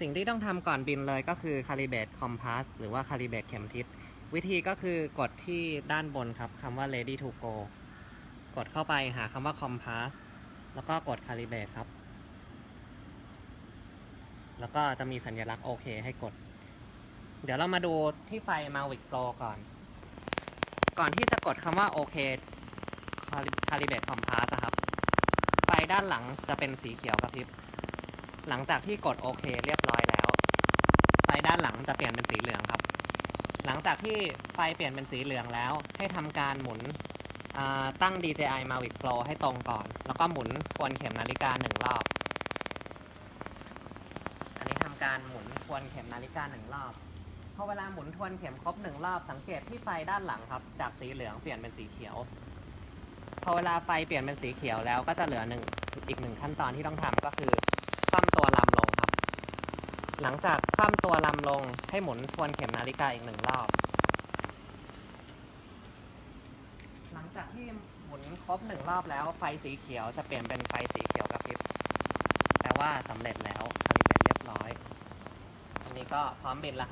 สิ่งที่ต้องทำก่อนบินเลยก็คือ calibrate compass หรือว่า calibrate เข็มทิศ วิธีก็คือกดที่ด้านบนครับคำว่า ready to go กดเข้าไปหาคำว่า compass แล้วก็กด calibrate ครับ แล้วก็จะมีสัญลักษณ์โอเคให้กด เดี๋ยวเรามาดูที่ไฟ Mavic Pro ก่อน ก่อนที่จะกดคำว่าโอเค calibrate compass ครับ ไฟด้านหลังจะเป็นสีเขียวกระพริบ หลังจากที่กดโอเคเรียบร้อยแล้ว ไฟด้านหลังจะเปลี่ยนเป็นสีเหลืองครับ หลังจากที่ไฟเปลี่ยนเป็นสีเหลืองแล้ว ให้ทำการหมุนตั้ง DJI Mavic Pro ให้ตรงก่อน แล้วก็หมุนทวนเข็มนาฬิกาหนึ่งรอบ อันนี้ทำการหมุนทวนเข็มนาฬิกาหนึ่งรอบ พอเวลาหมุนทวนเข็มครบหนึ่งรอบ สังเกตที่ไฟด้านหลังครับ จากสีเหลืองเปลี่ยนเป็นสีเขียว พอเวลาไฟเปลี่ยนเป็นสีเขียวแล้วก็จะเหลือหนึ่งอีกหนึ่งขั้นตอนที่ต้องทำก็คือคว่ำตัวลำลงครับ หลังจากคว่ำตัวลำลงให้หมุนทวนเข็มนาฬิกาอีกหนึ่งรอบ หลังจากที่หมุนครบหนึ่งรอบแล้วไฟสีเขียวจะเปลี่ยนเป็นไฟสีเขียวกระพริบแปลว่าสำเร็จแล้วคาลิเบรตเรียบร้อยอันนี้ก็พร้อมบินแล้วครับ